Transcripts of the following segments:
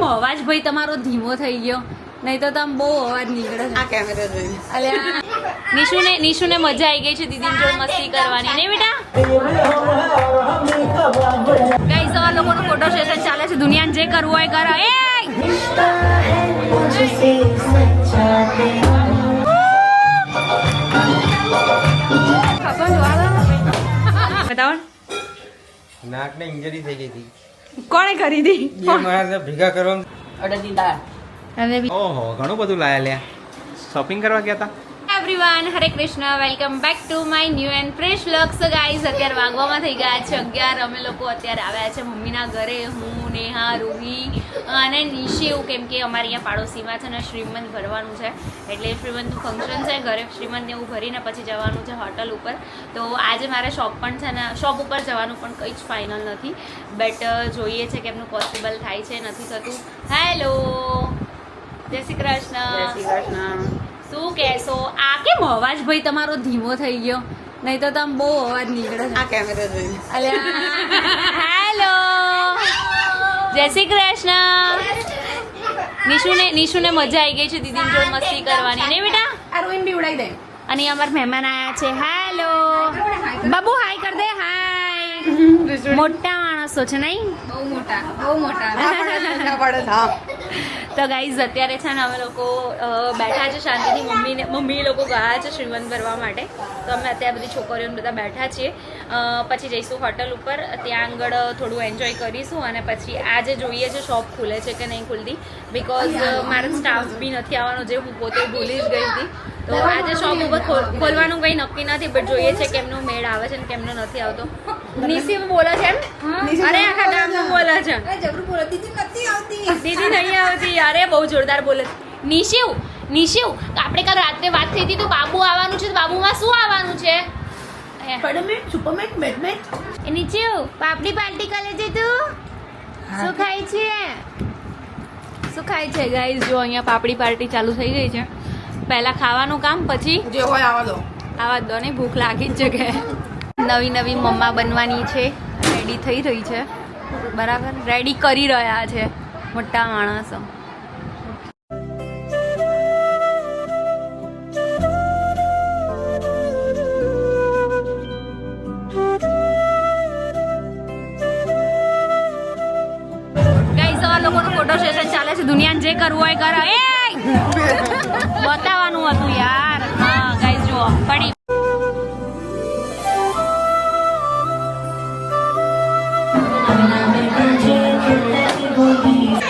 કેમ અવાજ ભાઈ તમારો ધીમો થઈ ગયો? નહીં તો તમે બહુ અવાજ નીકળે. આ કેમેરા જોઈ અલ્યા નિશુને નિશુને મજા આવી ગઈ છે દીદી જો મસ્તી કરવાની. નહીં બેટા? ગાઈસ આ લોકોનું ફોટો સેશન ચાલે છે. દુનિયાને જે કરવું હોય કરો. એ! બતાવો. નાકને ઇન્જરી થઈ ગઈ હતી. કોણે કરી દી બે ભેગા કરવા અડદની દાળ. અને ઓહો ઘણું બધું લાયા લ્યા. શોપિંગ કરવા ગયા હતા everyone Hare Krishna welcome back to my new and fresh looks guys અત્યારે વાગવામાં થઈ ગયા છે અગિયાર. અમે લોકો અત્યારે આવ્યા છે મમ્મીના ઘરે. હું, નેહા, રૂહી અને નિશિવ કેમ કે અમારે અહીંયા પાડોશીમાં છે ને શ્રીમંત ભરવાનું છે. એટલે શ્રીમંતનું ફંક્શન છે. ઘરે શ્રીમંતને એવું ભરીને પછી જવાનું છે હોટલ ઉપર. તો આજે મારે શોપ પણ છે ને શોપ ઉપર જવાનું પણ કંઈ જ ફાઇનલ નથી. બટ જોઈએ છે કે એમનું પોસિબલ થાય છે, નથી થતું. હેલો જય શ્રી જય શ્રી કૃષ્ણ કૃષ્ણ. શું કહેશો? આ કેમ અવાજ ભાઈ તમારો ધીમો થઈ ગયો? નહીં તો તમે બહુ અવાજ નીકળે આ કેમેરા જોઈ હેલો જય શ્રી કૃષ્ણ. નિશુને નિશુને મજા આવી ગઈ છે દીદી જો મસ્તી કરવાની. ને બેટા? આ રોઈન બી ઉડાઈ દે. અને અમાર મહેમાન આયા છે. હેલો બાબુ હાય કર દે. હાય મોટા માણસો છે નહીં? બહુ મોટા બહુ મોટા. તો ગાઈઝ અત્યારે છે ને અમે લોકો બેઠા છે શાંતિથી. મમ્મીને મમ્મી લોકો ગયા છે શ્રીમંત ભરવા માટે. તો અમે અત્યારે બધી છોકરીઓને બધા બેઠા છીએ. પછી જઈશું હોટલ ઉપર. ત્યાં આગળ થોડું એન્જોય કરીશું અને પછી આજે જોઈએ છે શોપ ખુલે છે કે નહીં ખુલતી. બિકોઝ મારો સ્ટાફ બી નથી આવવાનો, જે હું પોતે ભૂલી જ ગઈ હતી. તો આજે શોપ ઉપર ખોલવાનું કંઈ નક્કી નથી બટ જોઈએ છે કેમનો મેળ આવે છે ને કેમનો નથી આવતો. નિશિમ બોલે છે અરે આખા ગામનું બોલે છે. જબરું બોલો. દીદી નથી આવતી. દીદી નહીં આવતી. અરે બહુ જોરદાર બોલે નિશિવ નિશિવ આપણે કાલ રાત્રે વાત થઈ હતી તો બાબુ આવવાનું છે તો બાબુમાં શું આવવાનું છે? એ, સ્પાઈડરમેન સુપરમેન બેટમેન એ નિશિવ પાપડી પાર્ટી કરે છે તું? શું ખાય છે? શું ખાય છે ગાઈઝ જો અહીંયા પાપડી પાર્ટી ચાલુ થઈ ગઈ છે. પહેલા ખાવાનું કામ પછી જે હોય આવા દો. આવા દો ને ભૂખ લાગી જ છે નવી નવી મમ્મા બનવાની છે. રેડી થઈ રહી છે. બરાબર? રેડી કરી રહ્યા છે. મોટા માણસો. લોકોનું ફોટો સેશન ચાલે છે. દુનિયાને જે કરવું હોય કરો એ! બતાવવાનું હતું યાર. હા ગાઈઝ જુઓ. પડી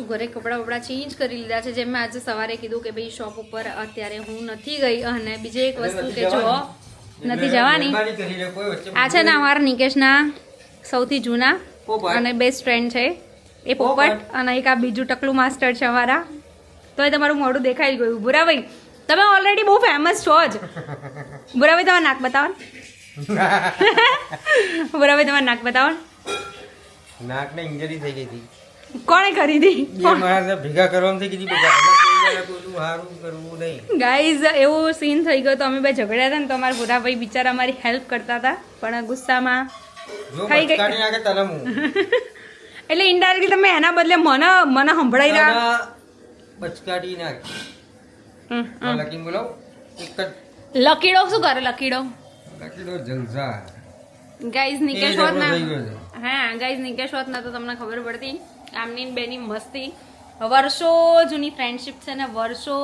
છું ઘરે કપડાં વપડા ચેન્જ કરી લીધા છે જેમ મેં આજે સવારે કીધું કે ભાઈ શોપ ઉપર અત્યારે હું નથી ગઈ અને બીજી એક વસ્તુ કે જો નથી જવાની. આ છે ને અમારા નિકેશના સૌથી જૂના અને બેસ્ટ ફ્રેન્ડ છે. એ પોપટ. અને એક આ બીજું ટકલું માસ્ટર છે અમારા. તો એ તમારું મોઢું દેખાઈ ગયું. ભુરાભાઈ તમે ઓલરેડી બહુ ફેમસ છો જ. ભૂરાભાઈ તમારું નાક બતાવો. ભૂરાભાઈ તમારું નાક બતાવો ને. નાકને ઇન્જરી થઈ ગઈ હતી. કોણે કરી દી ભેગા કરવાનું થઈ ગઈ હતી બધા અમે કોઈ જણા કોઈનું સારું કરવું નહીં. ગાઈઝ એવો સીન થઈ ગયો તો અમે બે ઝઘડ્યા હતા ને તો અમારા ભૂરાભાઈ બિચારા અમારી હેલ્પ કરતા હતા પણ ગુસ્સામાં થઈ ગઈ. એટલે ઇનડાયરેક્ટલી તમે એના બદલે મને મને સંભળાઈ રહ્યા. બચકાડી નાખ. બોલો લકીડો શું કરે લકીડો લકીડો જલસા. ગાઈઝ નિકેશ હોત ના હા ગાઈઝ નિકેશ હોત ના તો તમને ખબર પડતી. આમની બેની મસ્તી. વર્ષો જૂની ફ્રેન્ડશિપ છે ને વર્ષો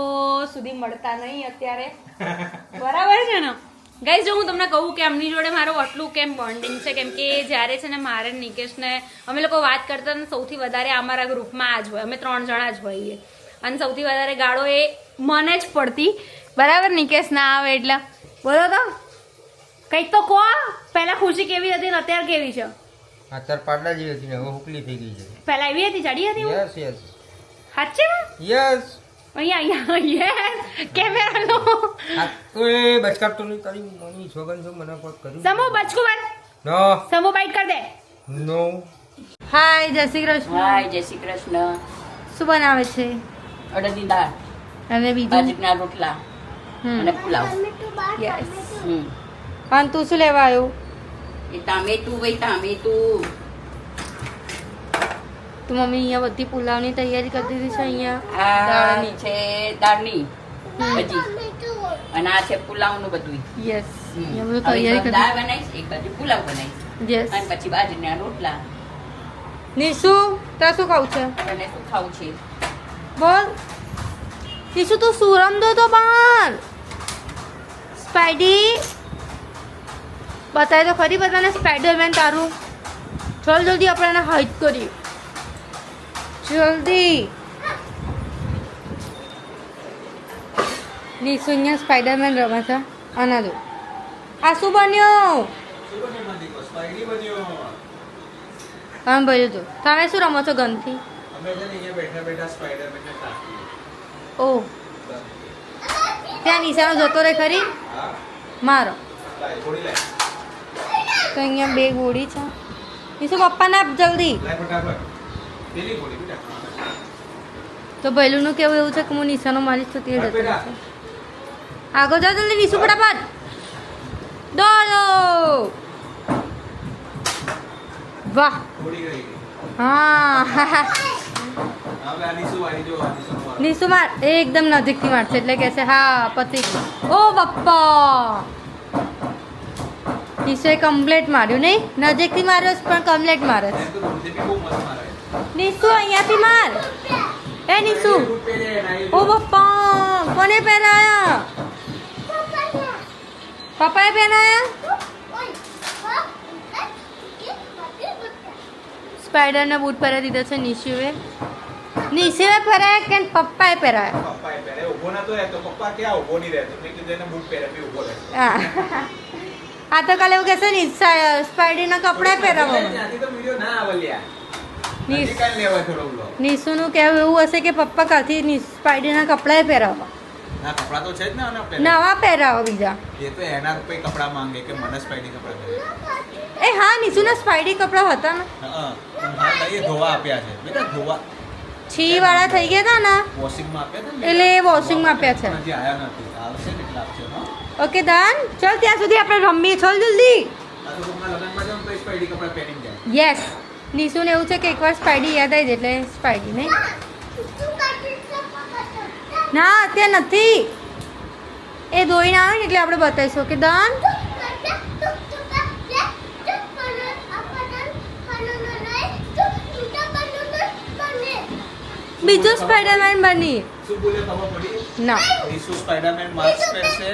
સુધી મળતા નહીં અત્યારે. બરાબર છે ને? ગાઈઝ જો હું તમને કહું કે એમની જોડે મારું આટલું કેમ બોન્ડિંગ છે કેમ કે જ્યારે છે ને મારે નિકેશને અમે લોકો વાત કરતા સૌથી વધારે અમારા ગ્રુપમાં આ જ હોય. અમે ત્રણ જણા જ હોઈએ. અને સૌથી વધારે ગાળો એ મને જ પડતી. બરાબર નિકેશ ના આવે એટલે. બોલો તો. કંઈક તો કહો. પહેલાં ખુશી કેવી હતી ને અત્યારે કેવી છે? અત્યારે પાટલા જેવી હતી ને હવે હુકલી થઈ ગઈ છે. પહેલા એવી હતી જાડી હતી યસ યસ સાચેમાં યસ અહીંયા અહીંયા યસ કેમેરા લો આ તો એ બચકાટ તો નહીં તારી મમ્મી છોગન છો મને કોઈ કર્યું? સમો બચકો બન નો. સમો બાઈટ કર દે. નો. હાય જય શ્રી કૃષ્ણ. હાય જય શ્રી કૃષ્ણ. શું બનાવે છે? અડદની દાળ. અને બીજું? બાજરીના રોટલા. હમ. અને પુલાવ. યસ હમ. અને તું શું લેવા આવ્યું? એ ટામેટું ભાઈ ટામેટું. તો મમ્મી અહીંયા બધી પુલાવની તૈયારી કરી દીધી છે અહીંયા? દાળની. છે દાળની હજી. અને આ છે પુલાવનું બધું યસ અહીંયા બધું તૈયારી કરી દાળ બનાવીશ એક બાજુ પુલાવ બનાવીશ. યસ અને પછી બાજરીના રોટલા. નિશુ તાર શું ખાવું છે? અને શું ખાવું છે? બોલ. નિશુ તું સુરમ દો તો બાર. સ્પાઈડી. બતાય તો ખરી બધાને સ્પાઈડરમેન તારું. ચલ જલ્દી આપણે એને હાઈટ કરી જલ્દી. નિશુ અહીંયા સ્પાઈડરમેન રમે છે. આના દો. આ શું બન્યો? હા ભાઈ તું. તમે શું રમો છો તાકીએ. ઓ. ત્યાં નિશાનો જતો રહે ખરી? મારો. તો અહીંયા બે ગોળી છે. નિશુ પપ્પાને આપ જલ્દી? તો ભૈલુનું કેવું એવું છે કે હું નિશાનો મારીશ તો તે જતો આગળ જાઓ જલ્દી નિશુ ફટાફટ. દોડો. વાહ. હા. નિશુ માર એકદમ નજીકથી મારશે એટલે કહેશે હા પતિ ઓ બપ્પા નિશુએ કમ્પ્લેટ માર્યું નહીં? નજીકથી માર્યો પણ કમ્પ્લેટ મારે નિશુ અહીંયાથી માર. એ નિશુ. ઓ પપ્પા કોને પહેરાયા? પપ્પાએ પહેરાયા? સ્પાઈડરને બૂટ પહેરા દીધા છે નિશુએ. નિશુએ પહેરાયા કે પપ્પાએ પહેરાયા? પપ્પાએ પહેરે ઊભો નતો રહેતો. પપ્પા ક્યાં ઊભો નહીં રહેતો? મેં કીધું એને બૂટ પહેરે બી ઊભો રહે હા. આ તો કાલે એવું કહેશે ને સ્પાઈડરના કપડાં પહેરાવો ત્યાંથી તો વીડિયો ના આવે લ્યા નિશ- નજીક આઈને લેવાય થોડો vlog. નિશુનું કહેવું એવું હશે કે પપ્પા કાલથી સ્પાઈડરના કપડાં પહેરાવો ના કપડાં તો છે જ ને નવા પહેરાવો બીજા. એ તો એના રૂપે કપડાં માંગે કે મને સ્પાઈડી કપડાં એ હા નિશુના સ્પાઈડી કપડાં હતા ને. હા ધોવા આપ્યા છે. બેટા ધોવા. છી વાળા થઈ ગયા હતા ને? વોશિંગમાં આપ્યા એટલે વોશિંગમાં આપ્યા છે. નથી. આવશે ઓકે દાન ચલ ત્યાં સુધી આપણે રમીએ ચલ જલ્દી યસ નિશુને એવું છે કે એકવાર સ્પાઈડી યાદ આવી જાય એટલે સ્પાઈડી નહીં ના અત્યારે નથી એ ધોઈને આવે ને એટલે આપણે બતાવીશું કે દાન બીજું સ્પાઈડરમેન બની ના સ્પાઈડરમેન માસ્ક પહેરશે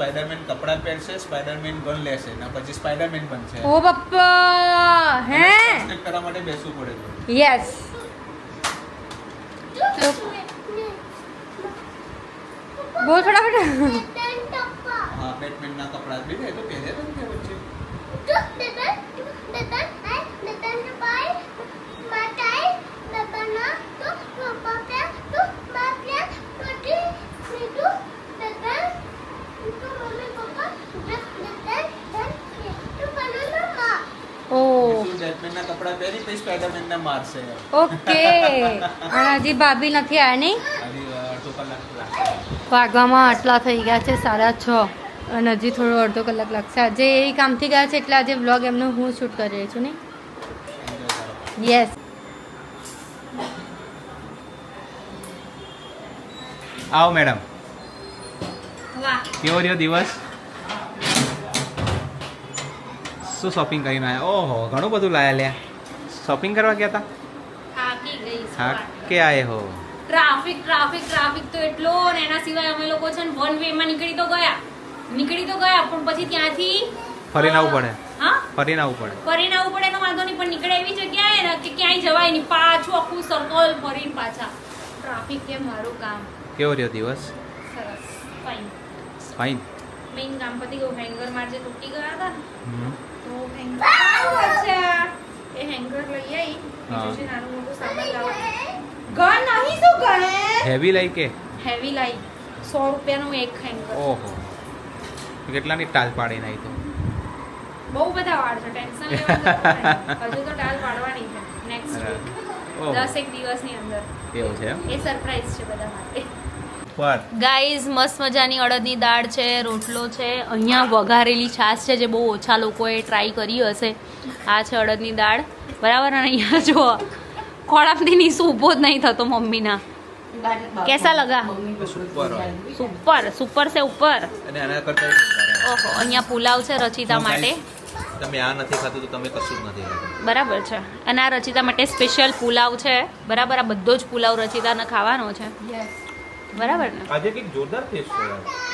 સ્પાઈડરમેન કપડાં પહેરશે સ્પાઈડરમેન ગન લેશે ને પછી સ્પાઈડરમેન બનશે ઓ પપ્પા હે Translate કરવા માટે બેસવું પડે થોડું. યસ બોલ ફટાફટ હા બેટમેનના કપડાં બી એ તો પહેર્યા હતા ને તે વચ્ચે ઓ પહેરી ને મારશે. ઓકે. પણ હજી ભાભી નથી આવ્યા નહીં? વાગવામાં આટલા થઈ ગયા છે સાડા છ. અને હજી થોડો અડધો કલાક લાગશે. આજે એ કામથી ગયા છે એટલે આજે બ્લોગ એમનો હું શૂટ કરી રહી છું નહીં? યસ આવો મેડમ વાહ. કેવો રહ્યો દિવસ? શું શોપિંગ કરીને આવ્યા ઓહો ઘણું બધું લાયા લ્યા. શોપિંગ કરવા ગયા હતા થાકી ગઈ હા કે આયે હો. ટ્રાફિક ટ્રાફિક ટ્રાફિક તો એટલો ને એના સિવાય અમે લોકો છે ને વન વે માં નીકળી તો ગયા. નીકળી તો ગયા પણ પછી ત્યાંથી ફરીને આવવું પડે. હા? ફરીને આવવું પડે. ફરીને આવવું પડે એનો વાંધો નહીં પણ નીકળે એવી જગ્યાએ ને કે ક્યાંય જવાય નહીં. પાછું આખું સર્કલ ફરીને પાછા. ટ્રાફિક કે મારું કામ? કેવો રહ્યો દિવસ? સરસ. ફાઇન ફાઇન મેઇન કામ પતી ગયું. હેંગર માર જે તૂટી ગયા હતા. તો હેંગર અચ્છા એ હેંગર લઈ આવી બીજું હા. નાનું મોટું સામાન લાવવાનું. ઘર નહીં શું ઘર? હેવી લાઈ કે? હેવી લાઈ. સો રૂપિયાનું એક હેન્ગર ઓહો. કેટલાની ટાલ પાડી નાખી તો? બહુ બધા વાળ છે ટેન્શન લેવાનું હજુ તો ટાલ પાડવાની છે નેક્સ્ટ વીક દસ એક દિવસની અંદર. એવું છે એ સરપ્રાઈઝ છે બધા માટે. ગાઈઝ મસ્ત મજાની અડદની દાળ છે રોટલો છે. અહીંયા વઘારેલી છાશ છે જે બહુ ઓછા લોકોએ ટ્રાય કરી હશે. આ છે અડદની દાળ. બરાબર? અને અહીંયા જુઓ ખોળામથી નીસું ઊભો જ નહીં થતો મમ્મીના. કેસા લગા? સુપર સુપર સુપર છે ઉપર. અને ઓહો અહીંયા પુલાવ છે રચિતા માટે. તમે આ નથી ખાતું તો તમે કશું જ નથી બરાબર છે. અને આ રચિતા માટે સ્પેશિયલ પુલાવ છે. બરાબર? આ બધો જ પુલાવ રચિતાને ખાવાનો છે. બરાબર ને? આજે કંઈક જોરદાર ટેસ્ટ છે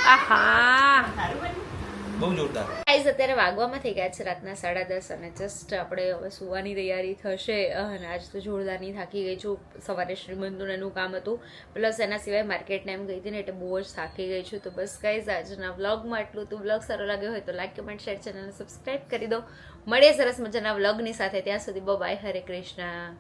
આહા. બહુ જોરદાર. ગાઈઝ અત્યારે વાગવામાં થઈ ગયા છે રાતના સાડા દસ અને જસ્ટ આપણે હવે સુવાની તૈયારી થશે, અને આજ તો જોરદારની થાકી ગઈ છું. સવારે શ્રીમંતનું એનું કામ હતું પ્લસ એના સિવાય માર્કેટને એમ ગઈ હતી ને એટલે બહુ જ થાકી ગઈ છું. તો બસ ગાઈઝ આજના વ્લોગમાં એટલું તો વ્લોગ સારો લાગ્યો હોય તો લાઈક કમેન્ટ શેર ચેનલને સબસ્ક્રાઈબ કરી દો. મળીએ સરસ મજાના વ્લોગની સાથે. ત્યાં સુધી બાય હરે કૃષ્ણ